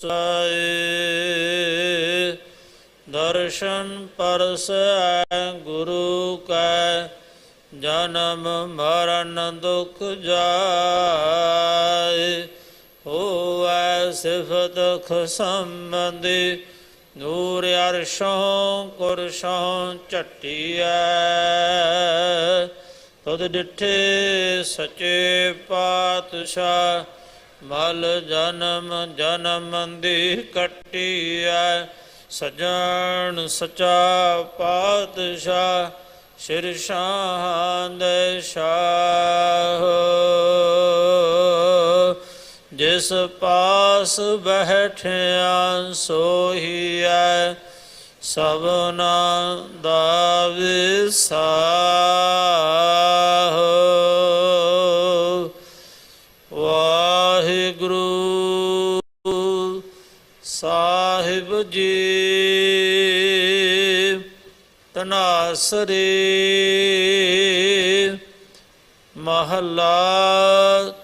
ਸਾਏ ਦਰਸ਼ਨ ਪਰਸੈ ਗੁਰੂ ਕੈ, ਜਨਮ ਮਰਨ ਦੁਖ ਜਾਏ। ਹੋਵੈ ਸਿਫਤ ਖਸੰਬੰਦੀ, ਨੂਰ ਅਰਸ਼ੋਂ ਕੁਰਸ਼ੋਂ ਝਟਿਐ। ਤੁਧ ਡਿਠੇ ਸਚੇ ਪਾਤਸ਼ਾਹ ਮਲ ਜਨਮ ਜਨਮ ਦੀ ਕੱਟਿਐ, ਸਜਣ ਸਚਾ ਪਾਤਸ਼ਾਹ, ਸਿਰ ਸ਼ਾਹਨ ਸ਼ਾਹ ਜਿਸ ਪਾਸ ਬੈਠਿਆ ਸੋਹੀਐ, ਸਭਨਾ ਦਾ ਵਿਸਾਹ। ਸਾਹਿਬ ਜੀ ਤਨਾਸਰੇ ਮਹਲਾ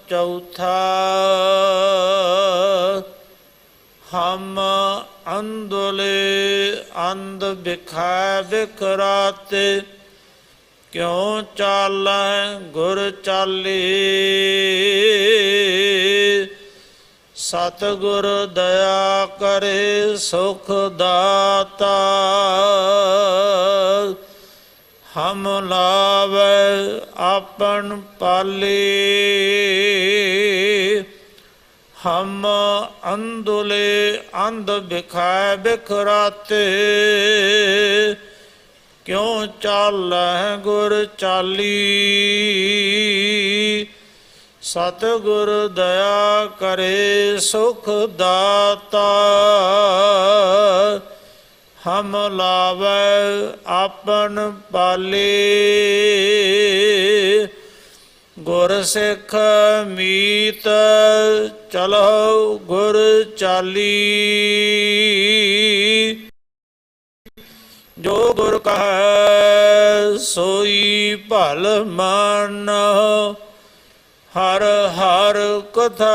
ਚੌਥਾ ਹਮ ਅੰਦੁਲੇ ਅੰਧ ਬਿਖਾ ਬਿਖਰਾਤੇ ਕਿਉ ਚਾਲੈ ਗੁਰ ਚਾਲੀ? ਸਤਿਗੁਰ ਦਇਆ ਕਰੇ ਸੁਖ ਦਾਤਾ। ਹਮ ਲਾਵੇ ਆਪਨ ਪਾਲੀ। ਹਮ ਅੰਦੁਲੇ ਅੰਧ ਬਿਖਾਇ ਬਿਖਰਾਤੇ। ਕਿਉ ਚਾਲੈ ਗੁਰ ਚਾਲੀ? ਸਤਿਗੁਰ ਦਇਆ ਕਰੇ ਸੁਖ ਦਾਤਾ, ਹਮ ਲਾਵੇ ਆਪਨ ਪਾਲੇ। ਗੁਰ ਸਿੱਖ ਮੀਤ ਚਲੋ ਗੁਰ ਚਾਲੀ। ਜੋ ਗੁਰ ਕਹੈ ਸੋਈ ਭਲ ਮਨ ਹਰ ਹਰ ਕਥਾ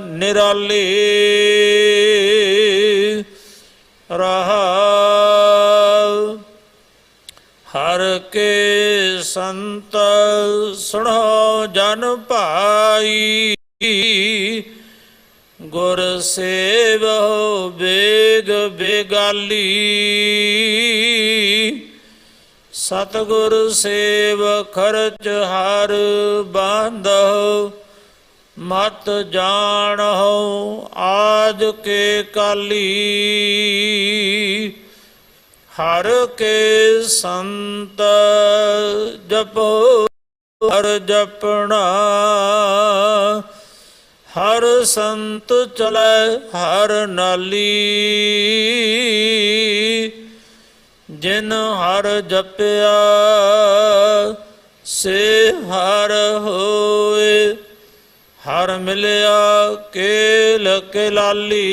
ਨਿਰਾਲੀ ਰਹਾ। ਹਰ ਕੇ ਸੰਤ ਸੁਣੋ ਜਨ ਭਾਈ। ਗੁਰ ਸੇਵੋ ਬੇਗ ਬੇਗਾਲੀ। ਸਤਗੁਰ ਸੇਵ ਖਰਚ ਹਰ ਬਾਂਧੋ ਮਤ ਜਾਣੋ ਆਜ ਕੇ ਕਾਲੀ। ਹਰ ਕੇ ਸੰਤ ਜਪੋ, ਹਰ ਜਪਣਾ। ਹਰ ਸੰਤ ਚਲੇ ਹਰ ਨਾਲੀ। ਜਿਨ ਹਰ ਜਪਿਆ, ਸੇ ਹਰ ਹੋਏ। ਹਰ ਮਿਲਿਆ, ਕੇਲ ਲਾਲੀ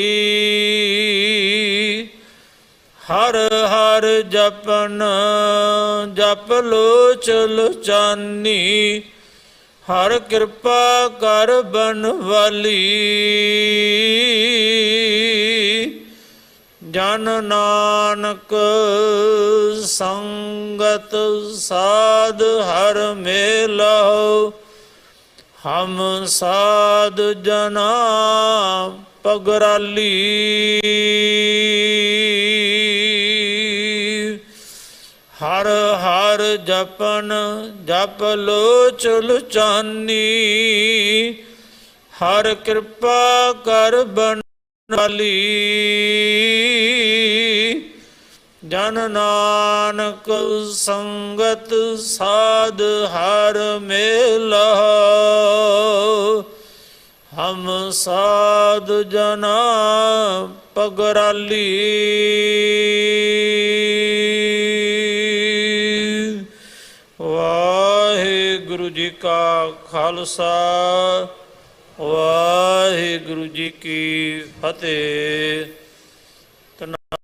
ਹਰ ਹਰ ਜਪਨ, ਜਪ ਲੋਚ ਚਾਨੀ। ਹਰ ਕਿਰਪਾ ਕਰ ਬਨ ਵਾਲੀ ਜਨ ਨਾਨਕ ਸੰਗਤ ਸਾਧ ਹਰ ਮੇਲਹੁ, ਹਮ ਸਾਧ ਜਨਾ ਪਗਰਾਲੀ। ਹਰ ਹਰ ਜਪਨ ਜਪ ਲੋਚ ਲੁਚਾਨੀ, ਹਰ ਕਿਰਪਾ ਕਰ ਬਨ ਵਾਲੀ। ਜਨ ਨਾਨਕ ਸੰਗਤ ਸਾਧ ਹਰ ਮੇਲਾ। ਹਮ ਸਾਧ ਜਨਾ ਪਗਰਾਲੀ। ਵਾਹਿਗੁਰੂ ਜੀ ਕਾ ਖਾਲਸਾ। ਵਾਹਿਗੁਰੂ ਜੀ ਕੀ ਫਤਿਹ।